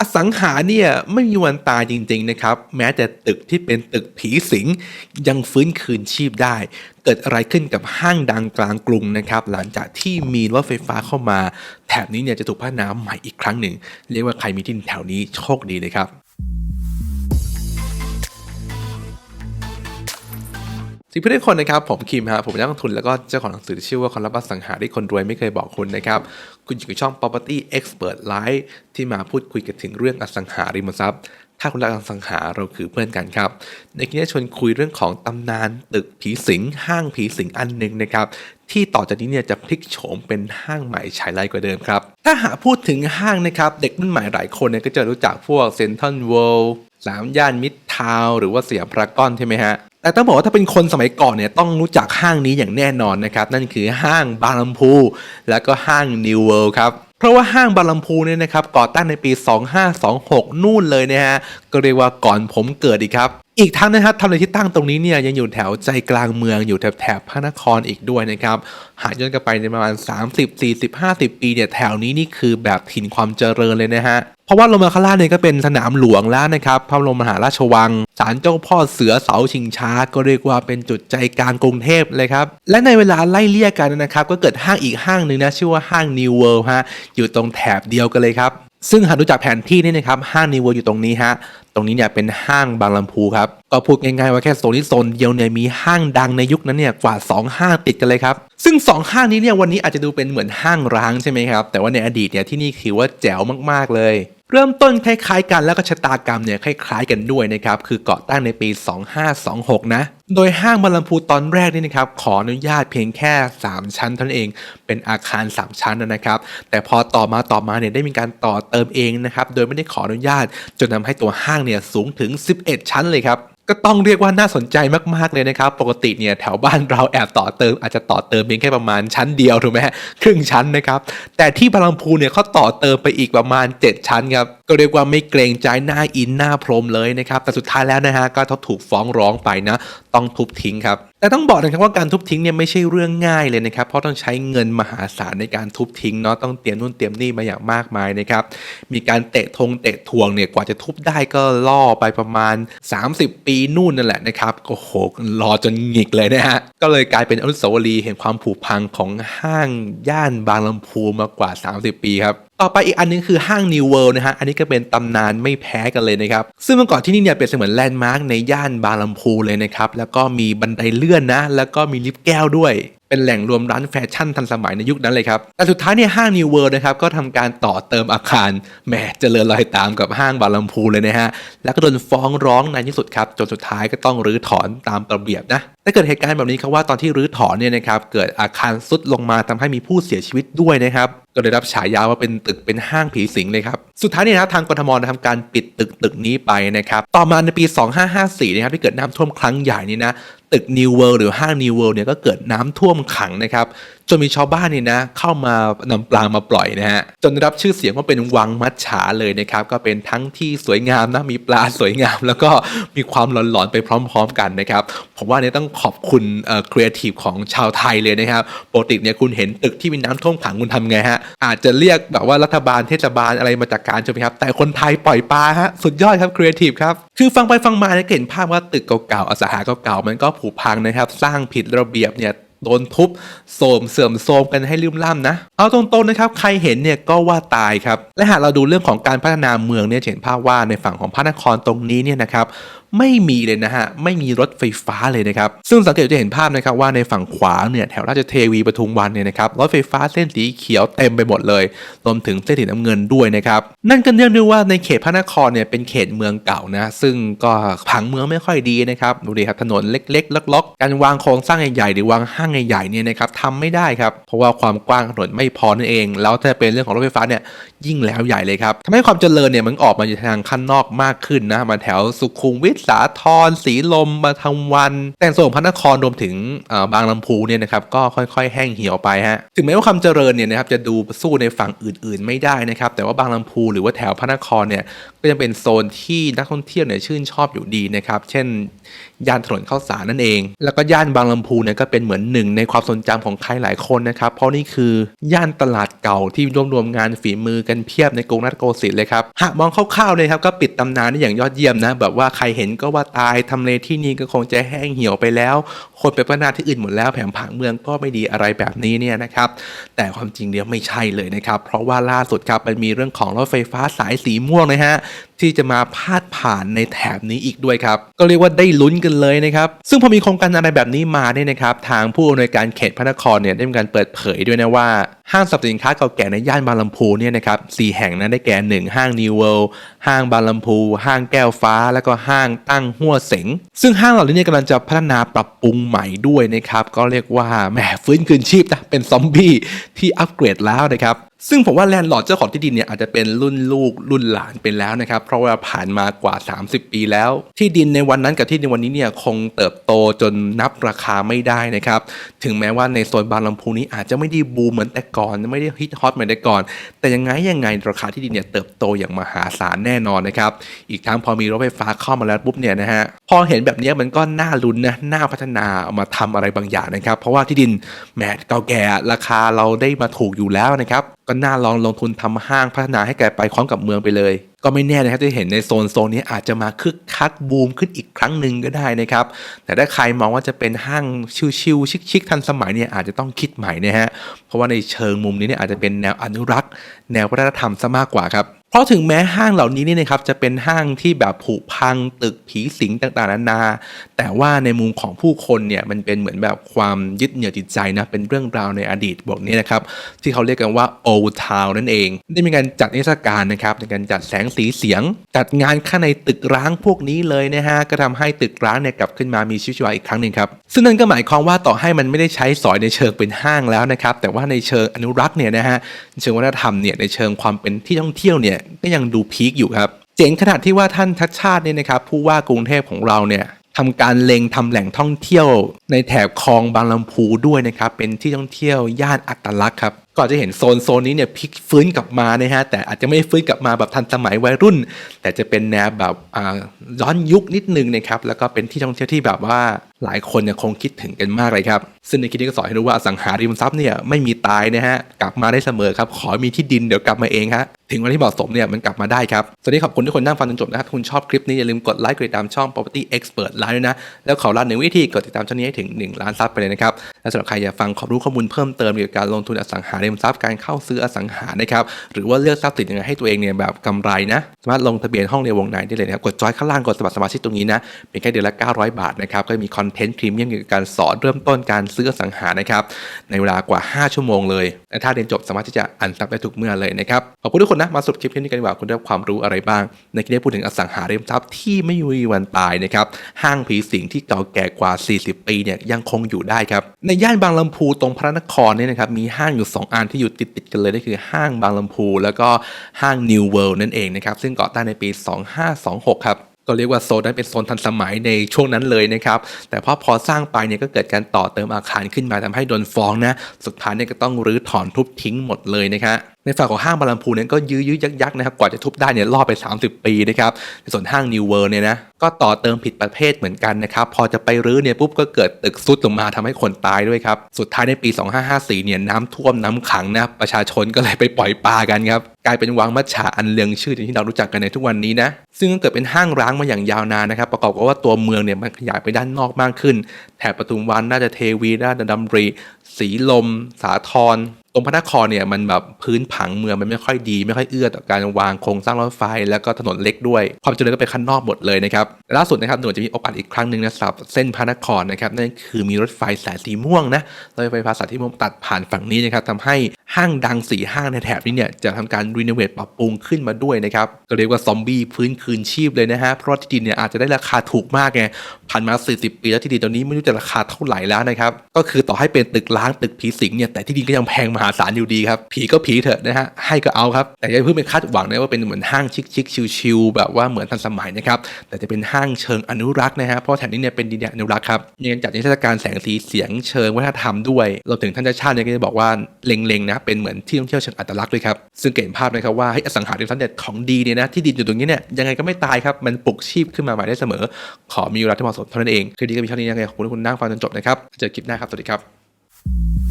อสังหาเนี่ยไม่มีวันตายจริงๆนะครับ แม้แต่ตึกที่เป็นตึกผีสิง ยังฟื้นคืนชีพได้ เกิดอะไรขึ้นกับห้างดังกลางกรุงนะครับ หลังจากที่มีรถไฟฟ้าเข้ามา แถบนี้เนี่ยจะถูกพัฒนาใหม่อีกครั้งหนึ่ง เรียกว่าใครมีที่แถวนี้โชคดีเลยครับ สิ่งเพื่อนทุกคนนะครับผมคิมฮะผมเป็นนักลงทุนแล้วก็เจ้าของหนังสือที่ชื่อว่าคนรับอสังหาที่คนรวยไม่เคยบอกคุณนะครับ คุณอยู่กับช่อง Property Expert Live ที่มาพูดคุยกันถึงเรื่องอสังหาริมทรัพย์ ถ้าคุณรักอสังหาเราคือเพื่อนกันครับ ในคลิปนี้ชวนคุยเรื่องของตำนานตึกผีสิงห้างผีสิงอันหนึ่งนะครับที่ต่อจากนี้เนี่ยจะพลิกโฉมเป็นห้างใหม่ฉายไลกว่าเดิมครับ ถ้าหากพูดถึงห้างนะครับ เด็กรุ่นใหม่หลายคนเนี่ยก็จะรู้จักพวกเซ็นทรัลเวิลด์สามย่านมิตรทาวหรือว่าสยามพารากอนใช่ไหมฮะ แต่ต้องบอกว่าถ้าเป็นคนสมัยก่อนเนี่ยต้องรู้จักห้างนี้อย่างแน่นอนนะครับ นั่นคือห้างบางลำพู และก็ห้าง New World ครับเพราะว่าห้างบางลำพูเนี่ยนะครับก่อตั้งในปี 2526 นู่นเลยนะฮะก็เรียกว่าก่อนผมเกิดอีกครับ อีกทั้งนะครับทำเลที่ตั้งตรงนี้เนี่ยยังอยู่แถวใจกลางเมืองอยู่แถบแถบพระนครอีกด้วยนะครับหากย้อนกลับไปในประมาณ 30 40 50 ปีเนี่ยแถวนี้นี่คือแบบถิ่นความเจริญเลยนะฮะ เพราะว่าโรมาคาร่าเนี่ยก็เป็นสนามหลวงแล้วนะครับพระบรมมหาราชวังศาลเจ้าพ่อเสือเสาชิงช้า ก็เรียกว่าเป็นจุดใจกลางกรุงเทพเลยครับ และในเวลาไล่เลี่ยกันนะครับ ก็เกิดห้างอีกห้างหนึ่งนะ ชื่อว่าห้าง New World ฮะอยู่ตรงแถบเดียวกันเลยครับ ซึ่งหากดูจากแผนที่นี่นะครับห้าง New World อยู่ตรงนี้ฮะตรงนี้เนี่ยเป็นห้างบางลำพูครับก็พูดง่ายๆว่าแค่โซนนี้โซนเดียวเนี่ยมีห้างดังในยุคนั้นเนี่ยกว่า 2 ห้างติดกันเลยครับ ซึ่ง 2 ห้างนี้เนี่ยวันนี้อาจจะดูเป็นเหมือนห้างร้างใช่ไหมครับแต่ว่าในอดีตเนี่ยที่นี่ถือว่าแจ๋วมากๆเลย เริ่มต้นคล้ายๆกันแล้วก็ชะตากรรมเนี่ยคล้ายๆกันด้วยนะครับคือเกาะตั้งในปี 2526 นะ โดยห้างบางลำพูตอนแรกนี่นะครับขออนุญาตเพียงแค่ 3 ชั้นเท่านั้นเองเป็นอาคาร 3 ชั้นนะครับแต่พอต่อมาต่อมาเนี่ยได้มีการต่อเติมเองนะครับโดยไม่ได้ขออนุญาตจนทำให้ตัวห้างเนี่ยสูงถึง 11 ชั้นเลยครับ ก็ต้องเรียกว่าน่าสนใจมากๆเลยนะครับ ปกติเนี่ยแถวบ้านเราแอบต่อเติม อาจจะต่อเติมเพียงแค่ประมาณชั้นเดียวถูกไหมครึ่งชั้นนะครับ แต่ที่พลังพูเนี่ยเขาต่อเติมไปอีกประมาณ 7 ชั้นครับก็เรียกว่าไม่เกรงใจหน้าอินหน้าพรมเลยนะครับ แต่สุดท้ายแล้วนะฮะก็ถูกฟ้องร้องไปนะ ต้องทุบทิ้งครับแต่ต้องบอกนะครับว่าการทุบทิ้งเนี่ยไม่ใช่เรื่องง่ายเลยนะครับเพราะต้องใช้เงินมหาศาลในการทุบทิ้งเนาะต้องเตรียมนู่นเตรียมนี่มาอย่างมากมายนะครับมีการเตะทงเตะทวงเนี่ยกว่าจะทุบได้ก็ล่อไปประมาณ 30 ปีนู่นนั่นแหละนะครับโอ้โหรอจนหงิกเลยนะฮะก็เลยกลายเป็นอนุสาวรีย์แห่งความผุพังของห้างย่านบางลำพูมากว่า 30 ปีครับ ต่อไปอีกอันนึงคือห้าง New World นะฮะ อันนี้ก็เป็นตำนานไม่แพ้กันเลยนะครับ ซึ่งเมื่อก่อนที่นี่เนี่ยเป็นเสมือนแลนด์มาร์กในย่านบางลำพูเลยนะครับ แล้วก็มีบันไดเลื่อนนะ แล้วก็มีลิฟต์แก้วด้วย เป็นแหล่งรวมร้านแฟชั่นทันสมัยในยุคนั้นเลยครับ แต่สุดท้ายเนี่ยห้าง New World นะครับ ก็ทำการต่อเติมอาคาร แหมเจริญรอยตามกับห้างบางลำพูเลยนะฮะ แล้วก็โดนฟ้องร้องในที่สุดครับ จนสุดท้ายก็ต้องรื้อถอนตามระเบียบนะแต่เกิดเหตุการณ์แบบนี้ครับว่าตอนที่รื้อถอนเนี่ยนะครับ เกิดอาคารซุดลงมาทำให้มีผู้เสียชีวิตด้วยนะครับ ก็ได้รับฉายาว่าเป็นตึกเป็นห้างผีสิงเลยครับ สุดท้ายเนี่ยนะทางกรทมทำการปิดตึกตึกนี้ไปนะครับ ต่อมาในปี 2554 นะครับที่เกิดน้ำท่วมครั้งใหญ่นี่นะ ตึก New World หรือห้าง New World เนี่ยก็เกิดน้ำท่วมขังนะครับจนมีชาวบ้านเนี่ยนะเข้ามานำปลามาปล่อยนะฮะจนได้รับชื่อเสียงว่าเป็นวังมัจฉาเลยนะครับก็เป็นทั้งที่สวยงามนะมีปลาสวยงาม แล้วก็มีความหลอนๆไปพร้อม ๆ กันนะครับผมว่าเนี่ยต้องขอบคุณเอ่อครีเอทีฟของชาวไทยเลยนะครับปกติเนี่ยคุณเห็นตึกที่มีน้ำท่วมขังคุณทำไงฮะอาจจะเรียกแบบว่ารัฐบาลเทศบาลอะไรมาจัดการใช่ไหมครับแต่คนไทยปล่อยปลาฮะสุดยอดครับครีเอทีฟครับคือฟังไปฟังมาเนี่ยเห็นภาพว่าตึกเก่าๆอสังหาเก่าๆมันก็ผุพังนะครับ สร้างผิดระเบียบเนี่ย โดนทุบโสมเสื่อมโทรมกันให้ลืมล่ำนะ เอาตรงๆนะครับ ใครเห็นเนี่ยก็ว่าตายครับ และหากเราดูเรื่องของการพัฒนาเมืองเนี่ยเห็นภาพว่าในฝั่งของพระนครตรงนี้เนี่ยนะครับไม่มีเลยนะฮะ ไม่มีรถไฟฟ้าเลยนะครับ ซึ่งสังเกตจะเห็นภาพนะครับว่าในฝั่งขวาเนี่ยแถวราชเทวีปทุมวันเนี่ยนะครับรถไฟฟ้าเส้นสีเขียวเต็มไปหมดเลย รวมถึงเส้นสีน้ำเงินด้วยนะครับ นั่นก็เนื่องด้วยว่าในเขตพระนครเนี่ยเป็นเขตเมืองเก่านะ ซึ่งก็ผังเมืองไม่ค่อยดีนะครับ ดูดิครับถนนเล็กๆล็อกๆการวางโครงสร้างใหญ่ๆหรือวางห้างางใหญ่ๆเนี่ยนะครับทำไม่ได้ครับ เพราะว่าความกว้างถนนไม่พอนั่นเอง แล้วถ้าเป็นเรื่องของรถไฟฟ้าเนี่ยยิ่งแล้วใหญ่เลยครับทำให้ความเจริญเนี่ยมันออกมาอยู่ทางข้างนอกมากขึ้นนะมาแถวสุขุมวิทสาทรสีลมมาทำวัน แต่งส่วนของพระนครรวมถึงบางลำพูเนี่ยนะครับก็ค่อยๆ แห้งเหี่ยวไปฮะถึงแม้ว่าความเจริญเนี่ยนะครับจะดูสู้ในฝั่งอื่นๆ ไม่ได้นะครับแต่ว่าบางลำพูหรือว่าแถวพระนครเนี่ยก็ยังเป็นโซนที่นักท่องเที่ยวเนี่ยชื่นชอบอยู่ดีนะครับเช่นย่านถนนข้าวสารนั่นเอง แล้วก็ย่านบางลำพูเนี่ยก็เป็นเหมือนหนึ่งในความทรงจำของใครหลายคนนะครับ เพราะนี่คือย่านตลาดเก่าที่รวบรวมงานฝีมือกันเพียบในกรุงรัตนโกสินทร์เลยครับ หากมองคร่าวๆเลยครับก็ปิดตำนานได้อย่างยอดเยี่ยมนะ แบบว่าใครเห็นก็ว่าตายทำเลที่นี่ก็คงจะแห้งเหี่ยวไปแล้ว คนไปพัฒนาที่อื่นหมดแล้วแผนผังเมืองก็ไม่ดีอะไรแบบนี้เนี่ยนะครับ แต่ความจริงเนี่ยไม่ใช่เลยนะครับ เพราะว่าล่าสุดครับมันมีเรื่องของรถไฟฟ้าสายสีม่วงนะฮะ ที่จะมาพาดผ่านในแถบนี้อีกด้วยครับ ก็เรียกว่าได้ลุ้นกันเลยนะครับ ซึ่งพอมีโครงการอะไรแบบนี้มาเนี่ยนะครับ ทางผู้อำนวยการเขตพระนครเนี่ยได้มีการเปิดเผยด้วยนะว่า ห้างสรรพสินค้าเก่าแก่ในย่านบางลำพูเนี่ยนะครับสี่แห่งนั้นได้แก่หนึ่งห้างนิวเวิลด์ห้างบางลำพู ห้างแก้วฟ้า แล้วก็ห้างตั้งหัวเสงซึ่งห้างเหล่านี้เนี่ยกำลังจะพัฒนาปรับปรุงใหม่ด้วยนะครับก็เรียกว่าแหมฟื้นคืนชีพนะเป็นซอมบี้ที่อัปเกรดแล้วนะครับซึ่งผมว่าแลนด์ลอร์ดเจ้าของที่ดินเนี่ยอาจจะเป็นรุ่นลูกรุ่นหลานไปแล้วนะครับ เพราะว่าผ่านมากว่า 30 ปีแล้ว ที่ดินในวันนั้นกับที่ดินวันนี้เนี่ยคงเติบโตจนนับราคาไม่ได้นะครับ ถึงแม้ว่าในโซนบางลำพูนี้อาจจะไม่ได้บูมเหมือนแต่ก่อน ไม่ได้ฮิตฮอตเหมือนแต่ก่อน แต่ยังไงยังไงราคาที่ดินเนี่ยเติบโตอย่างมหาศาลแน่นอนนะครับ อีกทั้งพอมีรถไฟฟ้าเข้ามาแล้วปุ๊บเนี่ยนะฮะพอเห็นแบบนี้มันก็น่าลุ้นนะน่าพัฒนาเอามาทำอะไรบางอย่างนะครับ เพราะว่าที่ดินแหมเก่าแก่ราคาเราได้มาถูกอยู่แล้วนะครับก็น่าลองลงทุนทำห้างพัฒนาให้แกไปพร้อมกับเมืองไปเลย ก็ไม่แน่นะครับที่เห็นในโซนโซนนี้อาจจะมาคึกคักบูมขึ้นอีกครั้งหนึ่งก็ได้นะครับ แต่ถ้าใครมองว่าจะเป็นห้างชิวๆชิคๆทันสมัยเนี่ยอาจจะต้องคิดใหม่นะฮะเพราะว่าในเชิงมุมนี้เนี่ยอาจจะเป็นแนวอนุรักษ์ แนววัฒนธรรมซะมากกว่าครับ ราะถึงแม้ห้างเหล่านี้นี่นะครับจะเป็นห้างที่แบบผุพังตึกผีสิงต่างๆนานา แต่ว่าในมุมของผู้คนเนี่ยมันเป็นเหมือนแบบความยึดเหนี่ยวจิตใจนะเป็นเรื่องราวในอดีตบอกนี้นะครับที่เขาเรียกกันว่า Old Town นั่นเอง ได้มีการจัดนิทรรศการนะครับในการจัดแสงสีเสียง จัดงานข้างในตึกร้างพวกนี้เลยนะฮะก็ทำให้ตึกร้างเนี่ยกลับขึ้นมามีชีวิตชีวาอีกครั้งหนึ่งครับซึ่งนั่นก็หมายความว่าต่อให้มันไม่ได้ใช้สอยในเชิงเป็นห้างแล้วนะครับแต่ว่าในเชิงอนุรักษ์เนี่ยนะฮะเชิงวัฒนธรรมเนี่ยในเชิงความเป็นที่ท่องเที่ยวเนี่ยก็ยังดูพีคอยู่ครับ เจ๋งขนาดที่ว่าท่านทัชชาติเนี่ยนะครับผู้ว่ากรุงเทพของเราเนี่ยทำการเล็งทำแหล่งท่องเที่ยวในแถบคลองบางลำพูด้วยนะครับเป็นที่ท่องเที่ยวย่านอัตลักษณ์ครับ ก็จะเห็นโซนโซนนี้เนี่ยพลิกฟื้นกลับมานะฮะแต่อาจจะไม่ฟื้นกลับมาแบบทันสมัยวัยรุ่น แต่จะเป็นแนวแบบย้อนยุคนิดนึงนะครับแล้วก็เป็นที่ท่องเที่ยวที่แบบว่าหลายคนเนี่ยคงคิดถึงกันมากเลยครับ ซึ่งในคลิปนี้ก็สอนให้รู้ว่าอสังหาริมทรัพย์เนี่ยไม่มีตายนะฮะกลับมาได้เสมอครับ ขอมีที่ดินเดี๋ยวกลับมาเองฮะถึงวันที่เหมาะสมเนี่ยมันกลับมาได้ครับสวัสดีขอบคุณทุกคนนั่งฟังจนจบนะครับคุณชอบคลิปนี้อย่าลืมกดไลค์กดติดตามช่อง property expert ไลน์ด้วยนะแล้วขอรันหนึ่งวิธีกดติดตามช่องนี้ให้ถึง1ล้านซับไปเลยนะครับและสำหรับใครอยากฟังความรู้ข้อมูลเพิ่มเติมเกี่ยวกับการลงทุนอสังหาริมทรัพย์การเข้าซื้ออสังหานะครับหรือว่าเลือกทรัพย์สินยังไงให้ตัวเองเนี่ยแบบกำไรนะสามารถลงทะเบียนห้องในวงในได้เลยนะครับกดจอยข้างล่างกดสมัครสมาชิกตรงนี้นะเป็นแค่เดือนละ 900 บาทนะครับก็มีคอนเทนต์พรีเมียมเกี่ยวกับการสอนเริ่มต้นการซื้ออสังหานะครับในเวลากว่า 5 ชั่วโมงเลยและถ้าเรียนจบสามารถที่จะอ่านซับได้ทุกเมื่อเลยนะครับขอบคุณทุกคนนะมาสรุปคลิปนี้กันดีกว่าคุณได้ความรู้อะไรบ้าง ในคลิปนี้พูดถึงอสังหาริมทรัพย์ที่ไม่มีวันตายนะครับห้างผีสิงที่เก่าแก่กว่า 40 ปีเนี่ยยังคงอยู่ได้ครับในย่านบางลำพูตรงพระนครเนี่ยนะครับมีห้างอยู่ 2อันที่อยู่ติดติดกันเลยนั่นคือห้างบางลำพู แล้วก็ห้าง New World นั่นเองนะครับ ซึ่งก่อตั้งในปี 2526 ครับก็เรียกว่าโซนนั้นเป็นโซนทันสมัยในช่วงนั้นเลยนะครับ แต่พอพอสร้างไปเนี่ยก็เกิดการต่อเติมอาคารขึ้นมาทำให้โดนฟ้องนะ สุดท้ายเนี่ยก็ต้องรื้อถอนทุบทิ้งหมดเลยนะครับ ในฝั่งของห้างบางลำพูเนี่ยก็ยื้อยื้อยักยักๆนะครับกว่าจะทุบได้เนี่ยล่อไป 30 ปีนะครับในส่วนห้างนิวเวิร์เนี่ยนะก็ต่อเติมผิดประเภทเหมือนกันนะครับพอจะไปรื้อเนี่ยปุ๊บก็เกิดตึกซุดลงมาทำให้คนตายด้วยครับสุดท้ายในปี 2554เนี่ยน้ำท่วมน้ำขังนะประชาชนก็เลยไปปล่อยปลากันครับกลายเป็นวังมัจฉาอันเลืองชื่อที่เรารู้จักกันในทุกวันนี้นะซึ่งก็เกิดเป็นห้างร้างมาอย่างยาวนานนะครับ ประกอบกับว่าตัวเมืองเนี่ยมันขยายไปด้านนอกมากขึ้นแถบปทุมวันน่าจะเทวีน่าจะดำริสีลม สาทร ตรงพระนครเนี่ยมันแบบพื้นผังเมืองมันไม่ค่อยดี ไม่ค่อยเอื้อต่อการวางโครงสร้างรถไฟ แล้วก็ถนนเล็กด้วย ความเจริญก็ไปข้างนอกหมดเลยนะครับล่าสุดนะครับหน่วยจะมีโอกาสอีกครั้งหนึ่งนะสำหรับเส้นพระนครนะครับนั่นคือมีรถไฟสายสีม่วงนะรถไฟฟ้าสายสีม่วงตัดผ่านฝั่งนี้นะครับทำให้ ห้างดังสีห้างในแถบนี้เนี่ยจะทำการรีโนเวทปรับปรุงขึ้นมาด้วยนะครับก็เรียกว่าซอมบี้พื้นคืนชีพเลยนะฮะเพราะที่ดินเนี่ยอาจจะได้ราคาถูกมากไงผ่านมา 40 ปีแล้วที่ดินตอนนี้ไม่รู้จะราคาเท่าไหร่แล้วนะครับก็คือต่อให้เป็นตึกล้างตึกผีสิงเนี่ยแต่ที่ดินก็ยังแพงมหาศาลอยู่ดีครับผีก็ผีเถอะนะฮะให้ก็เอาครับแต่อย่าเพิ่งไปคาดหวังนะว่าเป็นเหมือนห้างชิคๆชิลๆแบบว่าเหมือนทันสมัยนะครับแต่จะเป็นห้างเชิงอนุรักษ์นะฮะเพราะแถบนี้เนี่ยเป็นดินแดนอนุรักษ์ครับยังจัดนิทรรศการแสงสีเสียงเชิงวัฒนธรรมด้วยเราถึงท่านชาติเนี่ยก็จะบอกว่าเล็งๆนะเป็นเหมือนที่ท่องเที่ยวเชิงอัตลักษณ์ด้วยครับซึ่งเห็นภาพนะครับว่าให้อสังหาริมทรัพย์เนี่ยของดีเนี่ยนะที่ดินอยู่ตรงนี้เนี่ยยังไงก็ไม่ตายครับมันปลุกชีพขึ้นมาใหม่ได้เสมอ ขอมีเวลาที่เหมาะสมเท่านั้นเองคลิปนี้ก็มีเท่านี้ยังไงขอบคุณทุกคุณนั่งฟังจนจบนะครับเจอคลิปหน้าครับสวัสดีครับ Thank